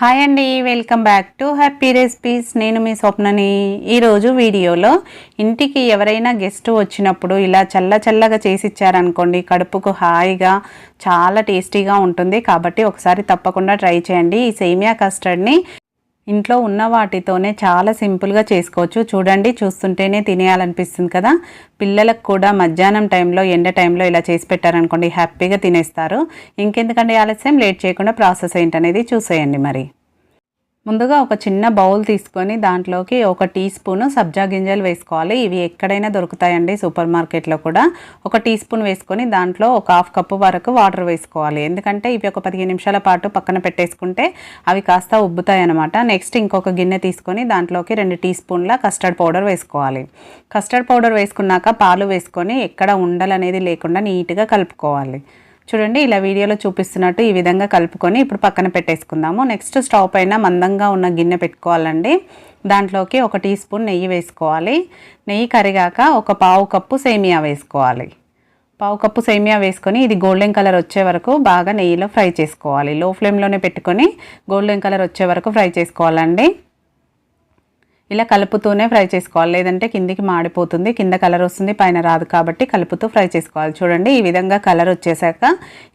Hi అండి welcome back to happy recipes నేను మీ స్వప్నని. ఈరోజు వీడియోలో ఇంటికి ఎవరైనా గెస్ట్ వచ్చినప్పుడు ఇలా చల్ల చల్లగా చేసి ఇచ్చారనుకోండి కడుపుకు హాయిగా చాలా టేస్టీగా ఉంటుంది. కాబట్టి ఒకసారి తప్పకుండా ట్రై చేయండి. ఈ సేమియా కస్టర్డ్ని ఇంట్లో ఉన్న వాటితోనే చాలా సింపుల్గా చేసుకోవచ్చు. చూడండి చూస్తుంటేనే తినేయాలనిపిస్తుంది కదా. పిల్లలకు కూడా మధ్యాహ్నం టైంలో ఎండ టైంలో ఇలా చేసి పెట్టారనుకోండి హ్యాపీగా తినేస్తారు. ఇంకెందుకంటే ఆలస్యం? లేట్ చేయకుండా ప్రాసెస్ ఏంటనేది చూసేయండి మరి. ముందుగా ఒక చిన్న బౌల్ తీసుకొని దాంట్లోకి ఒక టీ స్పూన్ సబ్జా గింజలు వేసుకోవాలి. ఇవి ఎక్కడైనా దొరుకుతాయండి సూపర్ మార్కెట్లో కూడా. ఒక టీ స్పూన్ వేసుకొని దాంట్లో ఒక హాఫ్ కప్పు వరకు వాటర్ వేసుకోవాలి. ఎందుకంటే ఇవి ఒక పదిహేను నిమిషాల పాటు పక్కన పెట్టేసుకుంటే అవి కాస్త ఉబ్బుతాయి అనమాట నెక్స్ట్ ఇంకొక గిన్నె తీసుకొని దాంట్లోకి రెండు టీ స్పూన్ల కస్టర్డ్ పౌడర్ వేసుకోవాలి. కస్టర్డ్ పౌడర్ వేసుకున్నాక పాలు వేసుకొని ఎక్కడ ఉండలు అనేది లేకుండా నీట్గా కలుపుకోవాలి. చూడండి ఇలా వీడియోలో చూపిస్తున్నట్టు ఈ విధంగా కలుపుకొని ఇప్పుడు పక్కన పెట్టేసుకుందాము. నెక్స్ట్ స్టవ్ పైన మందంగా ఉన్న గిన్నె పెట్టుకోవాలండి. దాంట్లోకి ఒక టీ స్పూన్ నెయ్యి వేసుకోవాలి. నెయ్యి కరిగాక ఒక పావు కప్పు సేమియా వేసుకోవాలి. పావు కప్పు సేమియా వేసుకొని ఇది గోల్డెన్ కలర్ వచ్చే వరకు బాగా నెయ్యిలో ఫ్రై చేసుకోవాలి. లో ఫ్లేమ్లోనే పెట్టుకొని గోల్డెన్ కలర్ వచ్చే వరకు ఫ్రై చేసుకోవాలండి. ఇలా కలుపుతూనే ఫ్రై చేసుకోవాలి. లేదంటే కిందికి మాడిపోతుంది కింద కలర్ వస్తుంది పైన రాదు కాబట్టి కలుపుతూ ఫ్రై చేసుకోవాలి. చూడండి ఈ విధంగా కలర్ వచ్చేసాక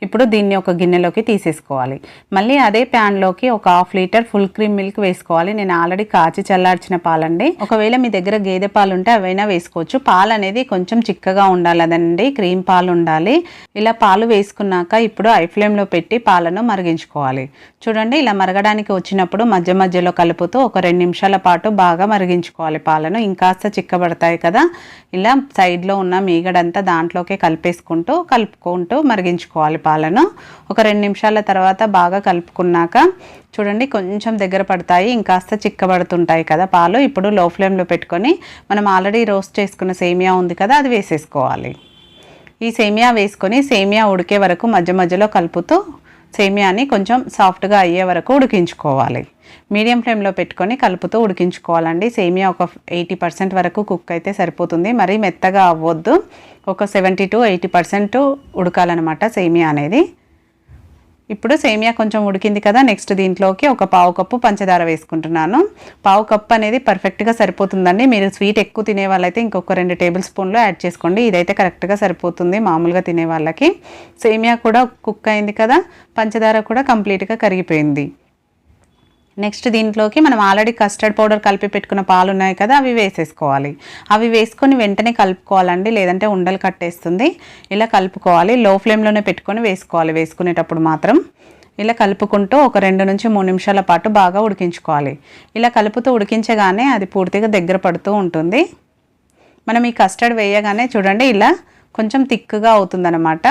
ఇప్పుడు దీన్ని ఒక గిన్నెలోకి తీసేసుకోవాలి. మళ్ళీ అదే ప్యాన్లోకి ఒక half litre full cream milk వేసుకోవాలి. నేను ఆల్రెడీ కాచి చల్లార్చిన పాలండి. ఒకవేళ మీ దగ్గర గేదె పాలు ఉంటే అవైనా వేసుకోవచ్చు. పాలు అనేది కొంచెం చిక్కగా ఉండాలి అదండి. క్రీమ్ పాలు ఉండాలి. ఇలా పాలు వేసుకున్నాక ఇప్పుడు ఐ ఫ్లేమ్లో పెట్టి పాలను మరిగించుకోవాలి. చూడండి ఇలా మరగడానికి వచ్చినప్పుడు మధ్య మధ్యలో కలుపుతూ ఒక రెండు నిమిషాల పాటు బాగా మరిగించుకోవాలి పాలను. ఇంకాస్త చిక్కబడతాయి కదా. ఇలా సైడ్లో ఉన్న మీగడంతా దాంట్లోకే కలిపేసుకుంటూ కలుపుకుంటూ మరిగించుకోవాలి పాలను. ఒక రెండు నిమిషాల తర్వాత బాగా కలుపుకున్నాక చూడండి కొంచెం దగ్గర పడతాయి ఇంకాస్త చిక్కబడుతుంటాయి కదా పాలు. ఇప్పుడు లో ఫ్లేమ్లో పెట్టుకొని మనం ఆల్రెడీ రోస్ట్ చేసుకున్న సేమియా ఉంది కదా అది వేసేసుకోవాలి. ఈ సేమియా వేసుకొని సేమియా ఉడికే వరకు మధ్య మధ్యలో కలుపుతూ సేమియాని కొంచెం సాఫ్ట్గా అయ్యే వరకు ఉడికించుకోవాలి. మీడియం ఫ్లేమ్లో పెట్టుకొని కలుపుతూ ఉడికించుకోవాలండి. సేమియా ఒక ఎయిటీ పర్సెంట్ వరకు కుక్ అయితే సరిపోతుంది. మరీ మెత్తగా అవ్వద్దు. ఒక సెవెంటీ టు ఎయిటీ పర్సెంట్ ఉడకాలన్నమాట సేమియా అనేది. ఇప్పుడు సేమియా కొంచెం ఉడికింది కదా నెక్స్ట్ దీంట్లోకి ఒక పావు కప్పు పంచదార వేసుకుంటున్నాను. పావు కప్పు అనేది పర్ఫెక్ట్గా సరిపోతుందండి. మీరు స్వీట్ ఎక్కువ తినే వాళ్ళైతే ఇంకొక రెండు టేబుల్ స్పూన్లు యాడ్ చేసుకోండి. ఇదైతే కరెక్ట్గా సరిపోతుంది మామూలుగా తినే వాళ్ళకి సేమియా కూడా కుక్ అయింది కదా పంచదార కూడా కంప్లీట్గా కరిగిపోయింది. నెక్స్ట్ దీంట్లోకి మనం ఆల్రెడీ కస్టర్డ్ పౌడర్ కలిపి పెట్టుకున్న పాలు ఉన్నాయి కదా అవి వేసేసుకోవాలి. అవి వేసుకొని వెంటనే కలుపుకోవాలండి లేదంటే ఉండలు కట్టేస్తుంది. ఇలా కలుపుకోవాలి లో ఫ్లేమ్లోనే పెట్టుకొని వేసుకోవాలి వేసుకునేటప్పుడు మాత్రం. ఇలా కలుపుకుంటూ ఒక రెండు నుంచి మూడు నిమిషాల పాటు బాగా ఉడికించుకోవాలి. ఇలా కలుపుతూ ఉడికించగానే అది పూర్తిగా దగ్గర పడుతూ ఉంటుంది. మనం ఈ కస్టర్డ్ వేయగానే చూడండి ఇలా కొంచెం థిక్గా అవుతుందన్నమాట.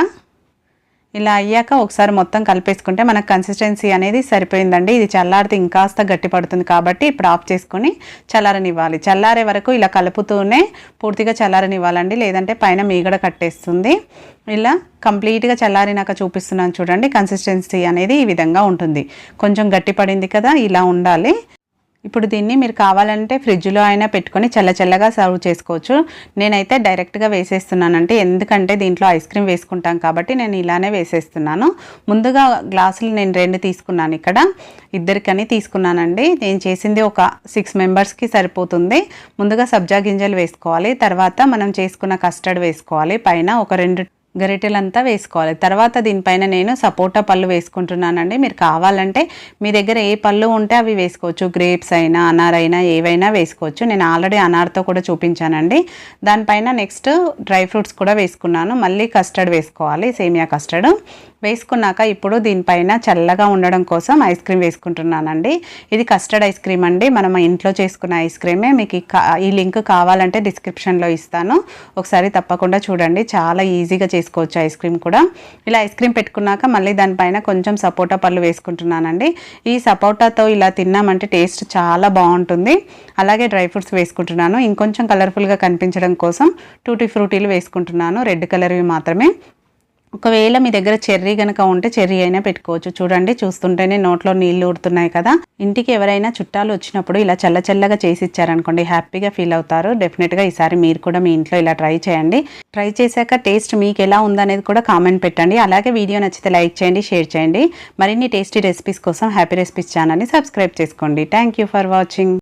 ఇలా అయ్యాక ఒకసారి మొత్తం కలిపేసుకుంటే మనకు కన్సిస్టెన్సీ అనేది సరిపోయిందండి. ఇది చల్లారితే ఇంకాస్త గట్టి పడుతుంది కాబట్టి ఇప్పుడు ఆఫ్ చేసుకొని చల్లారనివ్వాలి. చల్లారే వరకు ఇలా కలుపుతూనే పూర్తిగా చల్లారనివ్వాలండి. లేదంటే పైన మీగడ కట్టేస్తుంది. ఇలా కంప్లీట్గా చల్లారినాక చూపిస్తున్నాను చూడండి. కన్సిస్టెన్సీ అనేది ఈ విధంగా ఉంటుంది. కొంచెం గట్టి పడింది కదా ఇలా ఉండాలి. ఇప్పుడు దీన్ని మీరు కావాలంటే ఫ్రిడ్జ్లో అయినా పెట్టుకొని చల్లచల్లగా సర్వ్ చేసుకోవచ్చు. నేనైతే డైరెక్ట్గా వేసేస్తున్నానంటే ఎందుకంటే దీంట్లో ఐస్ క్రీమ్ వేసుకుంటాం కాబట్టి నేను ఇలానే వేసేస్తున్నాను. ముందుగా గ్లాసులు నేను రెండు తీసుకున్నాను ఇక్కడ. ఇద్దరికని తీసుకున్నానండి. నేను చేసింది ఒక సిక్స్ మెంబర్స్కి సరిపోతుంది. ముందుగా సబ్జా గింజలు వేసుకోవాలి. తర్వాత మనం చేసుకున్న కస్టర్డ్ వేసుకోవాలి. పైన ఒక రెండు గరిటెలంతా వేసుకోవాలి. తర్వాత దీనిపైన నేను సపోటా పళ్ళు వేసుకుంటున్నానండి. మీరు కావాలంటే మీ దగ్గర ఏ పళ్ళు ఉంటే అవి వేసుకోవచ్చు. గ్రేప్స్ అయినా అనార్ అయినా ఏవైనా వేసుకోవచ్చు. నేను ఆల్రెడీ అనార్తో కూడా చూపించానండి. దానిపైన నెక్స్ట్ డ్రై ఫ్రూట్స్ కూడా వేసుకున్నాను. మళ్ళీ కస్టర్డ్ వేసుకోవాలి సేమియా కస్టర్డ్. వేసుకున్నాక ఇప్పుడు దీనిపైన చల్లగా ఉండడం కోసం ఐస్ క్రీమ్ వేసుకుంటున్నానండి. ఇది కస్టర్డ్ ఐస్ క్రీమ్ అండి. మనం ఇంట్లో చేసుకున్న ఐస్ క్రీమే. మీకు ఈ లింక్ కావాలంటే డిస్క్రిప్షన్లో ఇస్తాను. ఒకసారి తప్పకుండా చూడండి. చాలా ఈజీగా చేసుకోవచ్చు ఐస్ క్రీమ్ కూడా. ఇలా ఐస్ క్రీమ్ పెట్టుకున్నాక మళ్ళీ దానిపైన కొంచెం సపోటా పళ్ళు వేసుకుంటున్నానండి. ఈ సపోటాతో ఇలా తిన్నామంటే టేస్ట్ చాలా బాగుంటుంది. అలాగే డ్రై ఫ్రూట్స్ వేసుకుంటున్నాను. ఇంకొంచెం కలర్ఫుల్గా కనిపించడం కోసం టూటీ ఫ్రూటీలు వేసుకుంటున్నాను. రెడ్ కలర్వి మాత్రమే. ఒకవేళ మీ దగ్గర చెర్రీ కనుక ఉంటే చెర్రీ అయినా పెట్టుకోవచ్చు. చూడండి చూస్తుంటేనే నోట్లో నీళ్ళు ఊడుతున్నాయి కదా. ఇంటికి ఎవరైనా చుట్టాలు వచ్చినప్పుడు ఇలా చల్ల చల్లగా చేసి ఇచ్చారనుకోండి హ్యాపీగా ఫీల్ అవుతారు. డెఫినెట్గా ఈసారి మీరు కూడా మీ ఇంట్లో ఇలా ట్రై చేయండి. ట్రై చేశాక టేస్ట్ మీకు ఎలా ఉందనేది కూడా కామెంట్ పెట్టండి. అలాగే వీడియో నచ్చితే లైక్ చేయండి షేర్ చేయండి. మరిన్ని టేస్టీ రెసిపీస్ కోసం హ్యాపీ రెసిపీస్ ఛానల్ని సబ్స్క్రైబ్ చేసుకోండి. Thank you for watching.